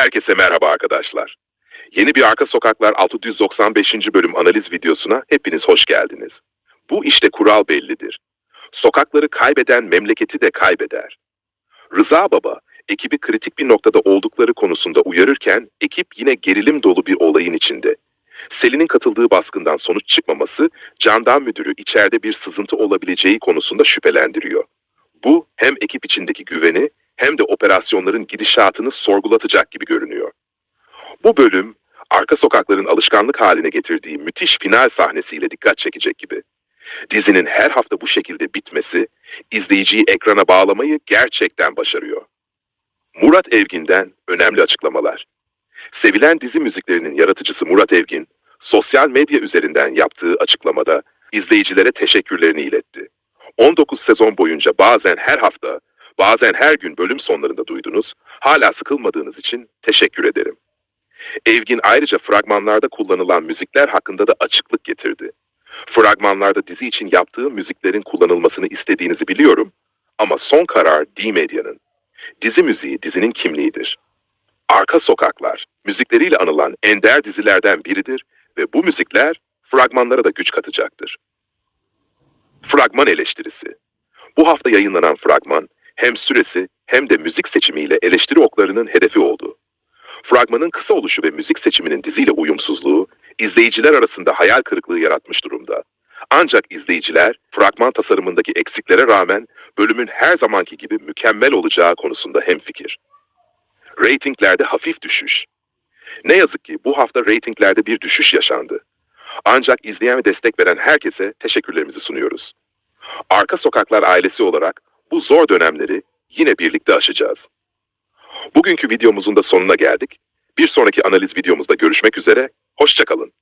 Herkese merhaba arkadaşlar. Yeni bir Arka Sokaklar 695. bölüm analiz videosuna hepiniz hoş geldiniz. Bu işte kural bellidir. Sokakları kaybeden memleketi de kaybeder. Rıza Baba, ekibi kritik bir noktada oldukları konusunda uyarırken ekip yine gerilim dolu bir olayın içinde. Selin'in katıldığı baskından sonuç çıkmaması, jandarma müdürü içeride bir sızıntı olabileceği konusunda şüphelendiriyor. Bu hem ekip içindeki güveni hem de operasyonların gidişatını sorgulatacak gibi görünüyor. Bu bölüm, arka sokakların alışkanlık haline getirdiği müthiş final sahnesiyle dikkat çekecek gibi. Dizinin her hafta bu şekilde bitmesi, izleyiciyi ekrana bağlamayı gerçekten başarıyor. Murat Evgin'den önemli açıklamalar. Sevilen dizi müziklerinin yaratıcısı Murat Evgin, sosyal medya üzerinden yaptığı açıklamada izleyicilere teşekkürlerini iletti. 19 sezon boyunca bazen her hafta, bazen her gün bölüm sonlarında duydunuz, hala sıkılmadığınız için teşekkür ederim. Evgin ayrıca fragmanlarda kullanılan müzikler hakkında da açıklık getirdi. Fragmanlarda dizi için yaptığı müziklerin kullanılmasını istediğinizi biliyorum ama son karar D-Medya'nın. Dizi müziği dizinin kimliğidir. Arka Sokaklar, müzikleriyle anılan ender dizilerden biridir ve bu müzikler fragmanlara da güç katacaktır. Fragman eleştirisi. Bu hafta yayınlanan fragman hem süresi hem de müzik seçimiyle eleştiri oklarının hedefi oldu. Fragmanın kısa oluşu ve müzik seçiminin diziyle uyumsuzluğu izleyiciler arasında hayal kırıklığı yaratmış durumda. Ancak izleyiciler fragman tasarımındaki eksiklere rağmen bölümün her zamanki gibi mükemmel olacağı konusunda hemfikir. Ratinglerde hafif düşüş. Ne yazık ki bu hafta reytinglerde bir düşüş yaşandı. Ancak izleyen ve destek veren herkese teşekkürlerimizi sunuyoruz. Arka Sokaklar ailesi olarak bu zor dönemleri yine birlikte aşacağız. Bugünkü videomuzun da sonuna geldik. Bir sonraki analiz videomuzda görüşmek üzere, hoşçakalın.